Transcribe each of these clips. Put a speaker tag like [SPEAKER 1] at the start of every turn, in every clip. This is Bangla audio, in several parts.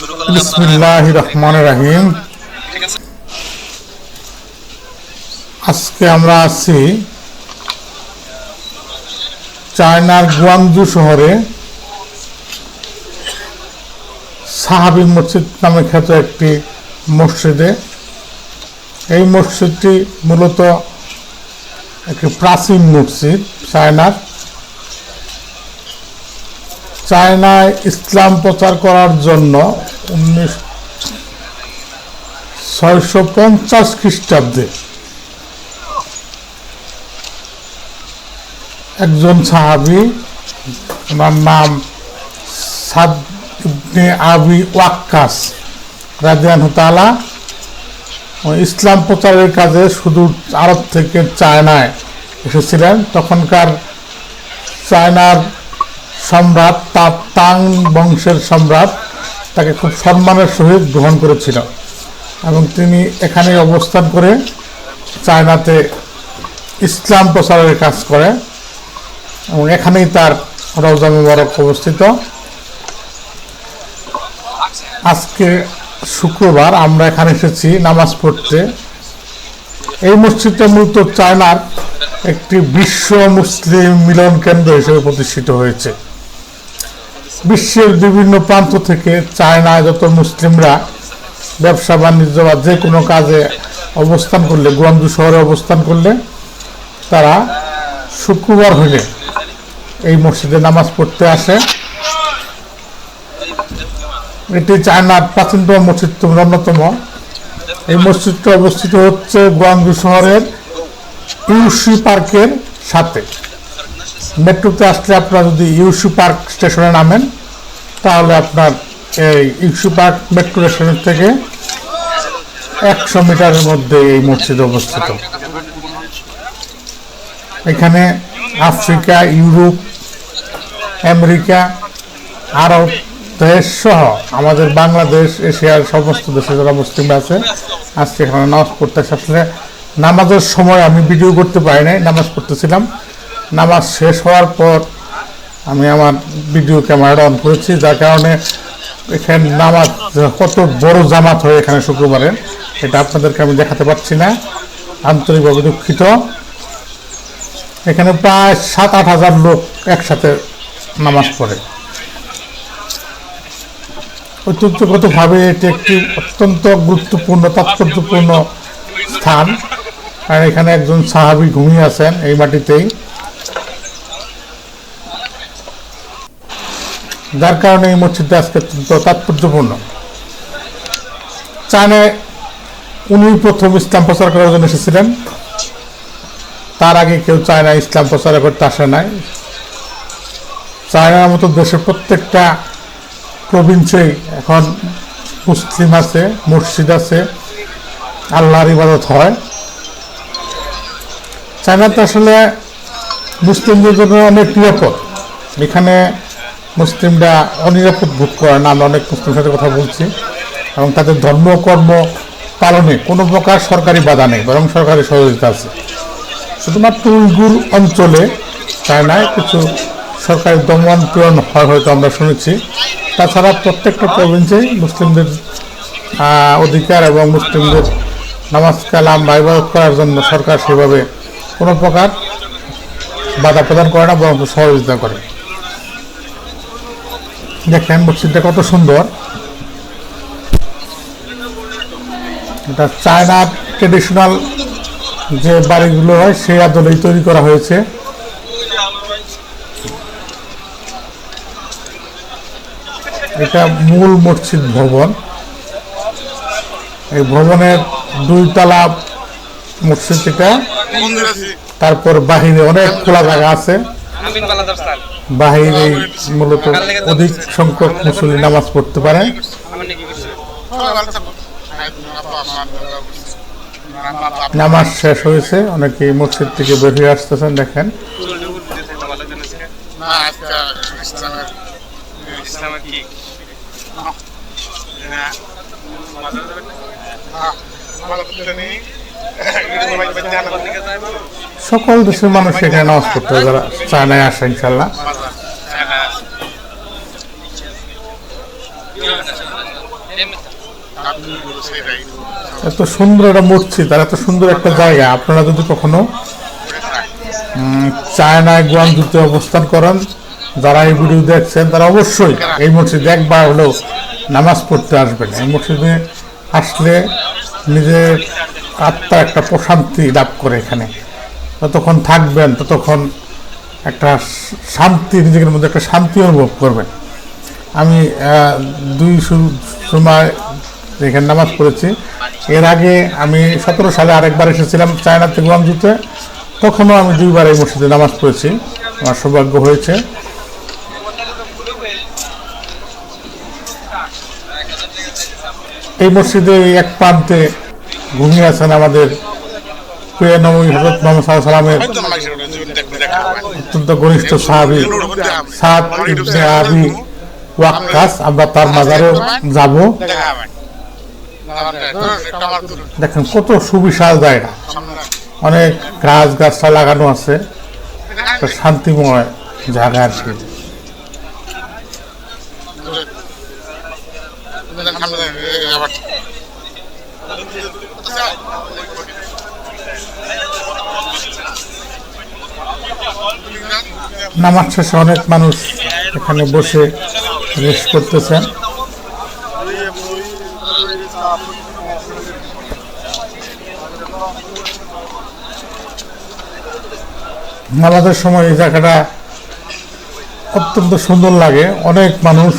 [SPEAKER 1] বিসমিল্লাহ রহমান রাহিম। আজকে আমরা আছি চায়নার গুয়াংজু শহরে। সাহাবি মসজিদ নামে খ্যাত একটি মসজিদে। এই মসজিদটি মূলত একটি প্রাচীন মসজিদ চায়নার। চায়নায় ইসলাম প্রচার করার জন্য উনিশ ছয়শো পঞ্চাশ খ্রিস্টাব্দে একজন সাহাবি, ওনার নাম সাদ আবি ওয়াক্কাস রাজিয়ান তালা ইসলাম প্রচারের কাজে শুধু আরব থেকে চায়নায় এসেছিলেন। তখনকার চায়নার সম্রাট তাং বংশের সম্রাট তাকে খুব সম্মানের সহিত গ্রহণ করেছিল। এবং তিনি এখানে অবস্থান করে চায়নাতে ইসলাম প্রচারের কাজ করে এবং এখানেই তার রওজা মুবারক অবস্থিত। আজকে শুক্রবার আমরা এখানে এসেছি নামাজ পড়তে। এই মসজিদটা মূলত চায়নার একটি বিশ্ব মুসলিম মিলন কেন্দ্র হিসেবে প্রতিষ্ঠিত হয়েছে। বিশ্বের বিভিন্ন প্রান্ত থেকে চায়নায় যত মুসলিমরা ব্যবসা, বাণিজ্য বা যে কোনো কাজে অবস্থান করলে, গুয়াংজু শহরে অবস্থান করলে, তারা শুক্রবার হলে এই মসজিদে নামাজ পড়তে আসে। এটি চায়নার প্রাচীনতম মসজিদ অন্যতম। এই মসজিদটা অবস্থিত হচ্ছে গুয়াংজু শহরের ইউসি পার্কের সাথে। মেট্রোতে আসলে আপনারা যদি ইউসি পার্ক স্টেশনে নামেন, তাহলে আপনার এই ইউসি পার্ক মেট্রো স্টেশন থেকে একশো মিটারের মধ্যে এই মসজিদ অবস্থিত। এখানে আফ্রিকা, ইউরোপ, আমেরিকা, আরব দেশ সহ আমাদের বাংলাদেশ, এশিয়ার সমস্ত দেশে যারা মুসলিম আছে, আজকে এখানে নামাজ পড়তে আসলে, নামাজের সময় আমি ভিডিও করতে পারি নাই, নামাজ পড়তেছিলাম। নামাজ শেষ হওয়ার পর আমি আমার ভিডিও ক্যামেরাটা অন করেছি, যার কারণে এখানে নামাজ কত বড় জামাত হয় এখানে শুক্রবারে, এটা আপনাদেরকে আমি দেখাতে পারছি না। আন্তরিকভাবে দুঃখিত। এখানে প্রায় সাত আট হাজার লোক একসাথে নামাজ পড়ে। ঐতিহ্যগতভাবে এটি একটি অত্যন্ত গুরুত্বপূর্ণ, তাৎপর্যপূর্ণ স্থান। আর এখানে একজন সাহাবি ঘুমিয়ে আছেন এই মাটিতেই। যার কারণে এই মসজিদটা আজকে তাৎপর্যপূর্ণ। চায়নায় উনি প্রথম ইসলাম প্রচার করার জন্য এসেছিলেন। তার আগে কেউ চায়না ইসলাম প্রচার করতে আসে নাই। চায়নার মতো দেশের প্রত্যেকটা প্রভিন্সেই এখন মুসলিম আছে মসজিদ আছে, আল্লাহর ইবাদত হয়। চায়নাতে আসলে মুসলিমদের জন্য অনেক নিরাপদ। এখানে মুসলিমরা অনিরাপদ বোধ করে না, আমরা অনেক মুসলিমের সাথে কথা বলছি। এবং তাদের ধর্মকর্ম পালনে কোনো প্রকার সরকারি বাধা নেই, বরং সরকারি সহযোগিতা আছে। শুধুমাত্র উইগুর অঞ্চলে চায়নায় কিছু সরকারি দমন পীড়ন হয় হয়তো আমরা শুনেছি। তাছাড়া প্রত্যেকটা প্রভিন্সেই মুসলিমদের অধিকার এবং মুসলিমদের নামাজ কালাম বা ইবাদত করার জন্য সরকার সেভাবে কোনো প্রকার বাধা প্রদান করে না, বরং সহযোগিতা করে। দেখেন মসজিদটা কত সুন্দর। এটা চায়নার ট্রেডিশনাল যে বাড়িগুলো হয়, সেই আদলেই তৈরি করা হয়েছে। এটা মূল মসজিদ ভবন। এই ভবনের দুই তলা মসজিদ এটা। তারপর বাহিরে অনেক খোলা জায়গা আছে। বাহিরে মূলত অধিক সংখ্যক মুসলিম নামাজ পড়তে পারে নামাজ শেষ হয়েছে অনেকে মসজিদ থেকে বের হয়ে আসতেছেন, দেখেন। সকল দেশের মানুষ এখানে নামাজ পড়তে যারা চায়নায় আসে, ইনশাল্লাহ। এত সুন্দর একটা মসজিদ আর এত সুন্দর একটা জায়গা। আপনারা যদি কখনো চায়নায় গুয়াংজুতে অবস্থান করেন, যারা এই ভিডিও দেখছেন, তারা অবশ্যই এই মসজিদে একবার হলেও নামাজ পড়তে আসবেন। এই মসজিদে আসলে নিজের আত্মা একটা প্রশান্তি লাভ করে এখানে। যতক্ষণ থাকবেন, ততক্ষণ একটা শান্তি নিজের মধ্যে একটা শান্তি অনুভব করবেন। আমি দুই সময় এখানে নামাজ পড়েছি। এর আগে আমি সতেরো সালে আরেকবার এসেছিলাম চায়নাতে গুয়াংজুতে তখনও আমি দুইবার এই মসজিদে নামাজ পড়েছি। আমার সৌভাগ্য হয়েছে। এই মসজিদে এক প্রান্তে ঘুমিয়ে আছেন আমাদের প্রিয় নবী হজরত মোহাম্মদ সাল্লামের অত্যন্ত ঘনিষ্ঠ সাহাবি সাত ইবনে আবি। ওয়াক্কাস, আমরা তার মাজারে যাব। দেখেন, কত সুবিশাল জায়গা। অনেক গাছ গাছটা লাগানো আছে। শান্তিময় জায়গা আর কি। নামাজ শেষে অনেক মানুষ এখানে বসে রেস্ট করতেছেন। নামাজের সময় এই জায়গাটা অত্যন্ত সুন্দর লাগে। অনেক মানুষ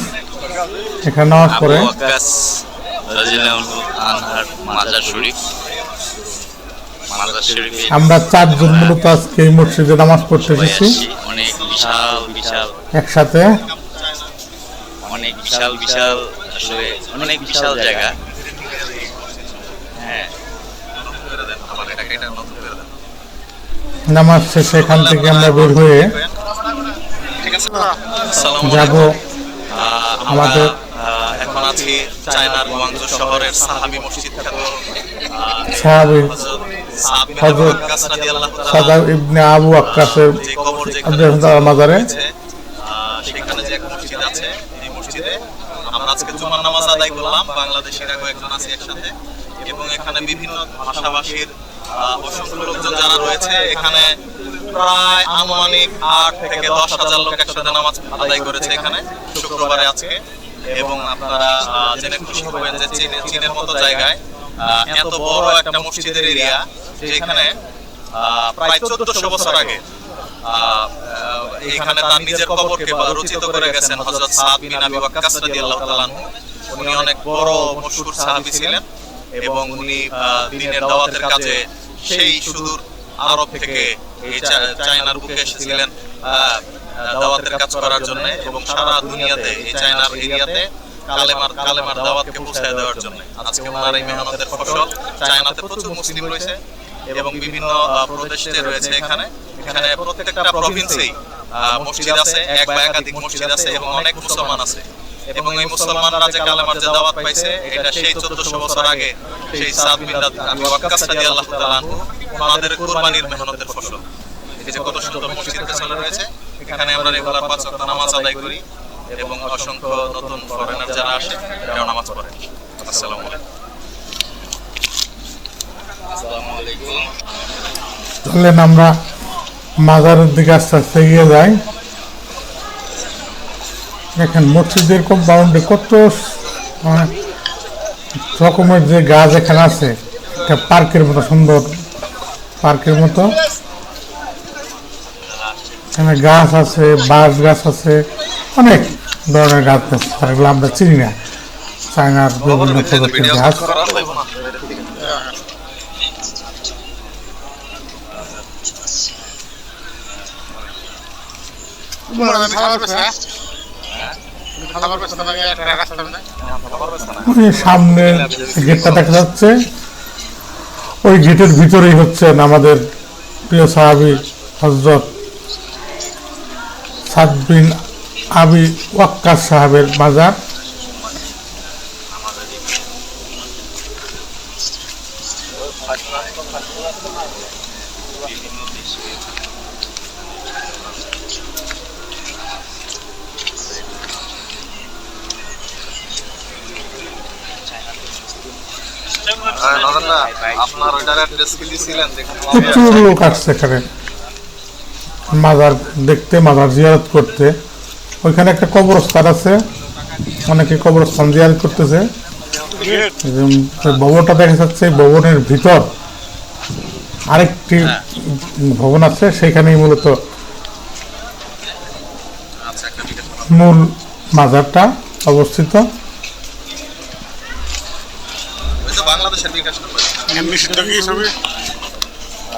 [SPEAKER 1] এখানে নামাজ পড়ে। আমরা চারজন মূলত আজকে এই মসজিদে নামাজ পড়তে এসেছি। একসাথে
[SPEAKER 2] অনেক বিশাল বিশাল আসলে অনেক বিশাল জায়গা। হ্যাঁ।
[SPEAKER 1] নামাজ শেষে এখান থেকে আমরা বের হয়ে যাব। আমাদের
[SPEAKER 2] এখন আছি চায়নার গুয়াংজু শহরের সাহাবি মসজিদ
[SPEAKER 1] সাহাবি
[SPEAKER 2] হযরত সাদ
[SPEAKER 1] ইবনে আবু আক্কাসের
[SPEAKER 2] যে কবর যেখানে
[SPEAKER 1] মাজারে
[SPEAKER 2] রয়েছে, আহ, সেখানে যে এক মসজিদ আছে এই মসজিদে আমরা আজকে জুমার নামাজ আদায় করলাম। বাংলাদেশিরা কয়েকজন আছে একসাথে। এবং এখানে বিভিন্ন ভাষাভাষীর অসংখ্য লোকজন যারা রয়েছে, এখানে প্রায় আনুমানিক আট থেকে দশ হাজার লোক একসাথে নামাজ আদায় করেছে এখানে শুক্রবারে আজকে। এবং আপনারা জেনে খুশি হবেন যে চীনে- চীনের মতো জায়গায় এত বড় একটা মসজিদের এরিয়া, যেখানে প্রায় চোদ্দশো বছর আগে এখানে তার নিজের কবরকে রচিত করে গেছেন হযরত সাদ বিন আবি ওয়াক্কাস রাদিয়াল্লাহু তাআলা উনি অনেক বড় মশহুর সাহাবী ছিলেন এবং উনি আহ, দ্বীনের দাওয়াতের কাজে সেই সুদূর আরব থেকে এই চায়নার বুকে এসেছিলেন দাওয়াতের কাজ করার জন্য এবং সারা দুনিয়াতে এই চায়নার এরিয়াতে কালেমার কালেমার দাওয়াতকে পৌঁছায় দেওয়ার জন্য। আজকে ওনার এই মেহনতের ফসল চায়নাতে প্রচুর মুসলিম রয়েছে। এবং বিভিন্ন প্রদেশে রয়েছে এখানে। এখানে প্রত্যেকটা প্রভিন্সেই মসজিদ আছে, এক বা একাধিক মসজিদ আছে এবং অনেক মুসলমান আছে। এবং এই মুসলমানরা যে কালেমার যে দাওয়াত পাইছে, এটা সেই চোদ্দশো বছর আগে সেই সাদ বিন আবি ওয়াক্কাস রাদিয়াল্লাহু তাআলা আনহু ওনাদের কুরবানির মেহনতের ফসল। এই যে কত সুন্দর মসজিদ পেছনে রয়েছে, এখানে আমরা রেগুলার পাঁচ ওয়াক্ত নামাজ আদায় করি এবং অসংখ্য নতুন ফরেনার যারা আসে তারাও নামাজ পড়ে। আসসালামু আলাইকুম।
[SPEAKER 1] চললেন আমরা মাজারের দিকে আস্তে আস্তে এগিয়ে যাই। দেখেন মসজিদের কম্পাউন্ডে কত আহ, রকমের যে গাছ এখানে আছে একটা পার্কের মতো সুন্দর পার্কের মতো। এখানে গাছ আছে বাঁশ গাছ আছে অনেক ধরনের গাছ আছে এগুলো আমরা চিনি না। চায়নার বিভিন্ন গাছ। সামনে গেটটা দেখা যাচ্ছে। ওই গেটের ভিতরেই হচ্ছেন আমাদের প্রিয় সাহাবি হজরত সাদ বিন আবি ওয়াক্কাস সাহেবের মাজার
[SPEAKER 2] হ্যাঁ, নরেন দা, আপনার ওইটার অ্যাড্রেস কি দিছিলেন দেখুন
[SPEAKER 1] প্রচুর লোক আসছে এখানে। মাজার দেখতে মাজার জিয়ারত করতে। ওইখানে একটা কবরস্থান আছে। অনেকে কবরস্থান জিয়ারত করতেছে। ভবনটা দেখা যাচ্ছে ভবনের ভিতর আরেকটি ভবন আছে সেখানেই মূলত
[SPEAKER 2] আচ্ছা
[SPEAKER 1] মূল মাজারটা অবস্থিত।
[SPEAKER 2] ওই তো বাংলাদেশের বিকাশ নম্বর
[SPEAKER 3] এমনি শুদ্ধ কি হিসাবে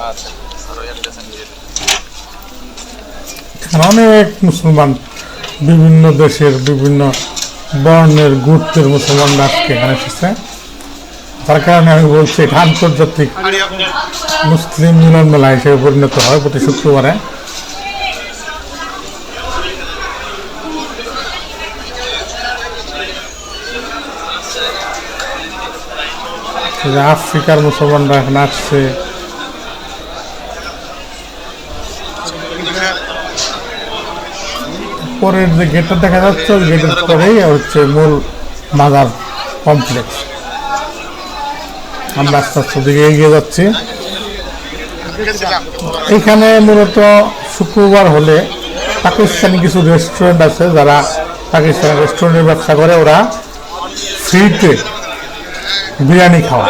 [SPEAKER 2] আচ্ছা
[SPEAKER 1] অনেক মুসলমান বিভিন্ন দেশের বিভিন্ন বর্ণের গুরুত্বের মুসলমানরা আজকে এখানে এসেছে। তার কারণে আমি বলছি এটা আন্তর্জাতিক মুসলিম মিলন মেলা হিসেবে পরিণত হয় প্রতি শুক্রবারে। আফ্রিকার মুসলমানরা এখন আসছে। পরের যে গেটটা দেখা যাচ্ছে, ওই গেটের পরেই হচ্ছে মূল মাজার কমপ্লেক্স আমরা আস্তে আস্তে দিকে এগিয়ে যাচ্ছি। এখানে মূলত শুক্রবার হলে পাকিস্তানি কিছু রেস্টুরেন্ট আছে, যারা পাকিস্তানি রেস্টুরেন্টের ব্যবসা করে, ওরা ফ্রিতে বিরিয়ানি খাওয়া।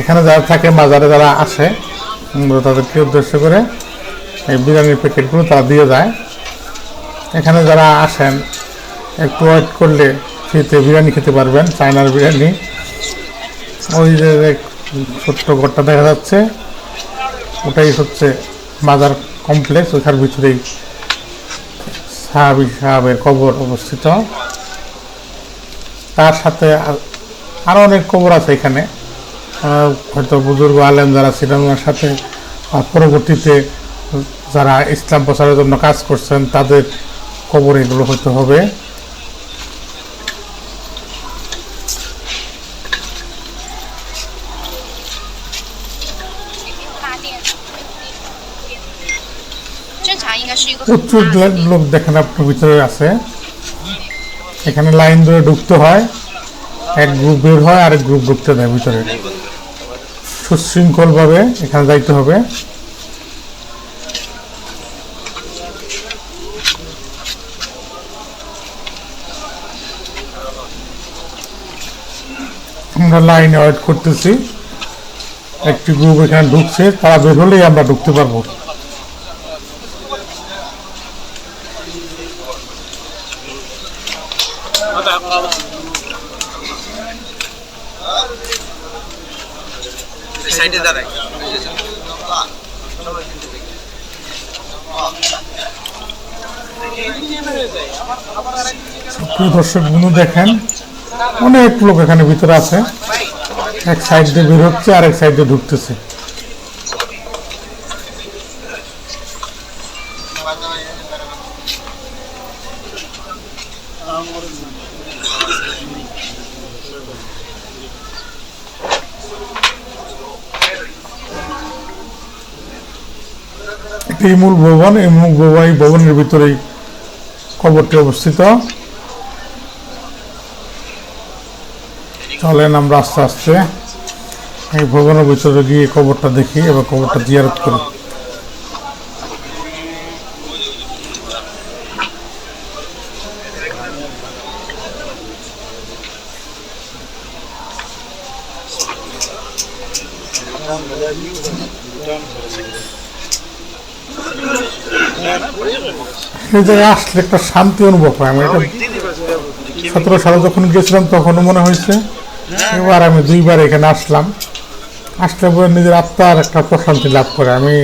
[SPEAKER 1] এখানে যারা থাকে, বাজারে যারা আসে তাদেরকে উদ্দেশ্য করে এই বিরিয়ানির প্যাকেটগুলো তারা দিয়ে যায়। এখানে যারা আসেন, একটু ওয়েট করলে ফ্রিতে বিরিয়ানি খেতে পারবেন, চায়নার বিরিয়ানি। ওই যে ছোট্ট ঘরটা দেখা যাচ্ছে, ওটাই হচ্ছে মাজার কমপ্লেক্স ওইখার ভিতরেই সাহাবি সাহাবের কবর অবস্থিত। তার সাথে আরও অনেক কবর আছে এখানে। হয়তো বুজুর্গ আলেম যারা ছিলেন, ওনার সাথে পরবর্তীতে যারা ইসলাম প্রচারের জন্য কাজ করছেন, তাদের কবর এগুলো হতে হবে। প্রচুর লোক দেখেন, আপনার ভিতরে আছে। এখানে লাইন ধরে ঢুকতে হয়। এক গ্রুপ বের হয় আরেক গ্রুপ ঢুকতে দেয় ভিতরে। সুশৃঙ্খলভাবে এখানে যাইতে হবে। আমরা লাইনে ওয়েট করতেছি। একটি গ্রুপ এখানে ঢুকছে তারা বের হলেই আমরা ঢুকতে পারব
[SPEAKER 4] সাইডে দাঁড়াই
[SPEAKER 1] প্রিয় দর্শক বন্ধু দেখেন। অনেক লোক এখানে ভিতরে আছে। এক সাইড দিয়ে বের হচ্ছে আর এক সাইড দিয়ে ঢুকতেছে। এটি মূল ভবন, এই মূল ভবন, এই ভবনের ভিতরেই কবরটি অবস্থিত। চলেন আমরা আস্তে আস্তে এই ভবনের ভিতরে গিয়ে কবরটা দেখি এবং কবরটা জিয়ারত করি। এই জায়গায় আসলে একটা শান্তি অনুভব হয়। আমি এটা সতেরো সালে যখন গেছিলাম তখনও মনে হয়েছে এবার আমি দুইবার এখানে আসলাম। আসলে পরে নিজের আত্মার একটা প্রশান্তি লাভ করে। আমি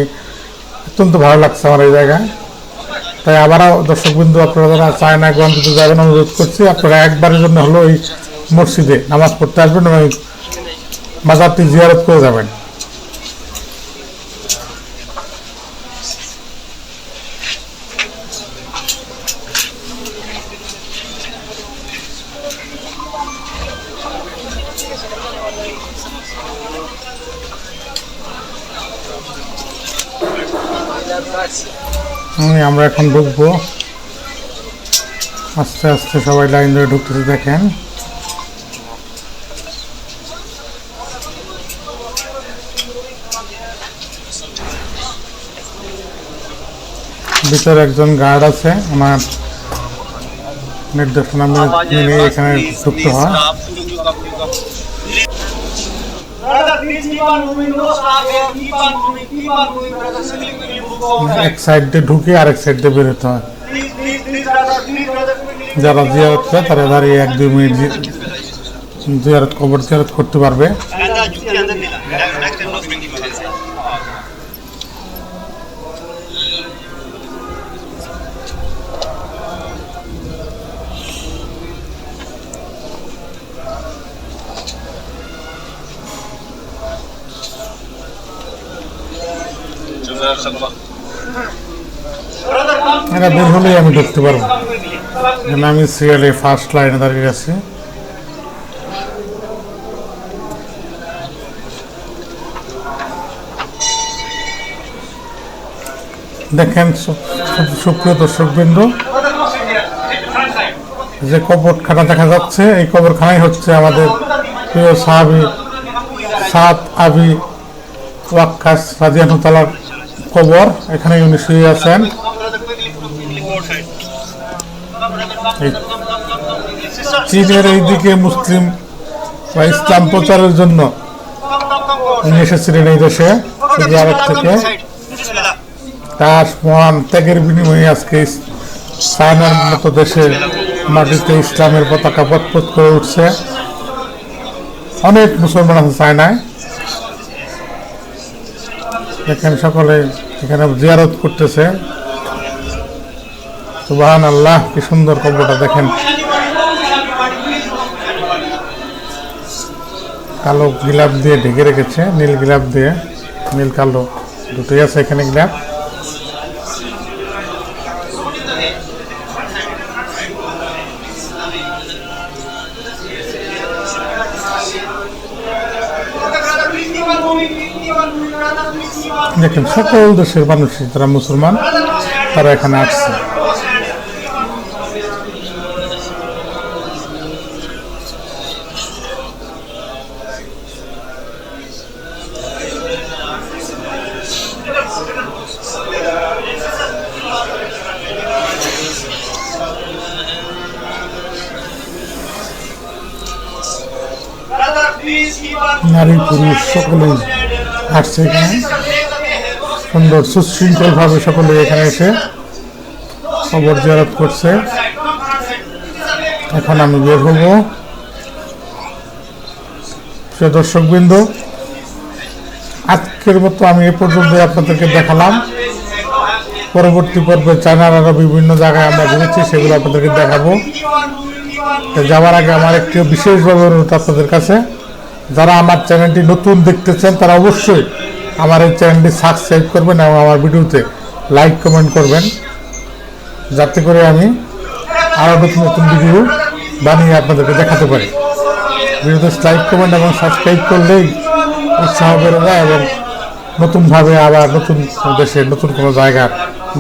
[SPEAKER 1] অত্যন্ত ভালো লাগছে আমার এই জায়গায়। তাই আবারও দর্শক বিন্দু আপনারা যারা চায়না গ্রন্থিত যাবেন, অনুরোধ করছি, আপনারা একবারের জন্য হলো এই মসজিদে নামাজ পড়তে আসবেন এবং মাজারটি জিয়ারত করে যাবেন। আমরা এখন ঢুকবো। আস্তে আস্তে সবাই লাইন ধরে ঢুকতেছে, দেখেন। ভিতরে একজন গার্ড আছে আমার নির্দেশনা মেনে এখানে যুক্ত হয়।
[SPEAKER 3] দাদা please keep on moving. No stop here. Keep on moving. Keep on moving, brother. Quickly move forward.
[SPEAKER 1] এক সাইড দিয়ে ঢুকে আরেক সাইড দিয়ে বেরোতে হয়
[SPEAKER 3] Please, please, please, brother. Please, brother. Quickly.
[SPEAKER 1] যারা জিয়ারত করে তারা দাঁড়িয়ে এক দুই মিনিট জি- জিয়ারত কবর জিয়ারত করতে পারবে
[SPEAKER 3] Brother,
[SPEAKER 1] এরা বের হলেই আমি ঢুকতে পারব। কারণ আমি সিরিয়ালে ফার্স্ট লাইনে দাঁড়িয়ে আছি। দেখেন সুপ্রিয় দর্শকবৃন্দ. যে কবরখানা দেখা যাচ্ছে, এই কবরখানাই হচ্ছে আমাদের প্রিয় সাহাবি সাত আবি ওয়াক্কাস রাজিয়ানু তালার কবর। এখানে উনি শুয়ে আছেন। চীনের এই দিকে মুসলিম বা ইসলাম প্রচারের জন্য এসেছিলেন এই দেশে, সৌদি আরব থেকে। তার মহান ত্যাগের বিনিময়ে আজকে চায়নার মতো দেশে মাটিতে ইসলামের পতাকা পতপত করে উঠছে। অনেক মুসলমান আছে চায়নায়। দেখেন সকলে এখানে জিয়ারত করতেছে। সুবাহান আল্লাহ কি সুন্দর কবরটা দেখেন। কালো গিলাপ দিয়ে ঢেকে রেখেছে, নীল গিলাপ দিয়ে, নীল কালো। দুটোই আছে এখানে গিলাপ দেখেন, সকল দেশের মানুষ যারা মুসলমান. তারা এখানে আসছে। নারী পুরুষ সকলেই আসছে এখানে। সুন্দর সুশৃঙ্খলভাবে সকলে এখানে এসে খবর জিয়ারত করছে। এখন আমি বের হব। প্রিয় দর্শকবৃন্দ, আজকের মতো আমি এ পর্যন্ত আপনাদেরকে দেখালাম। পরবর্তী পর্বে চায়নার আরও বিভিন্ন জায়গায় আমরা ঘুরেছি, সেগুলো আপনাদেরকে দেখাবো। যাওয়ার আগে আমার একটি বিশেষভাবে অনুরোধ আপনাদের কাছে। যারা আমার চ্যানেলটি নতুন দেখতেছেন, তারা অবশ্যই আমার এই চ্যানেলটি সাবস্ক্রাইব করবেন এবং আমার ভিডিওতে লাইক কমেন্ট করবেন। যাতে করে আমি আরও নতুন নতুন ভিডিও বানিয়ে আপনাদেরকে দেখাতে পারি। ভিডিওতে লাইক কমেন্ট এবং সাবস্ক্রাইব করলেই উৎসাহ বেড়ে যায় এবং নতুনভাবে আবার নতুন দেশের নতুন কোনো জায়গার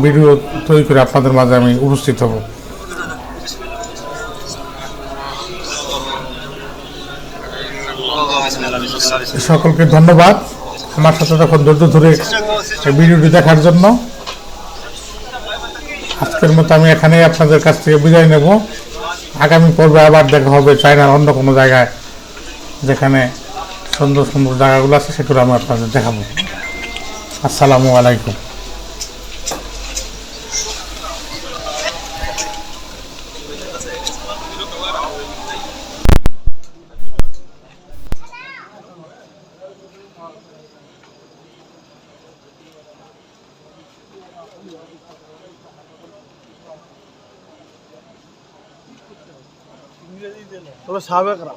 [SPEAKER 1] ভিডিও তৈরি করে আপনাদের মাঝে আমি উপস্থিত হব। সকলকে ধন্যবাদ। আমার সাথে তখন ধৈর্য ধরে ভিডিওটি দেখার জন্য। আজকের মতো আমি এখানে আপনাদের কাছ থেকে বিদায় নেব। আগামী পর্বে আবার দেখা হবে চায়নার অন্য কোনো জায়গায়, যেখানে সুন্দর সুন্দর জায়গাগুলো আছে, সেগুলো আমি আপনাদের দেখাবো। আসসালামু আলাইকুম।
[SPEAKER 5] তবে সাবেকরা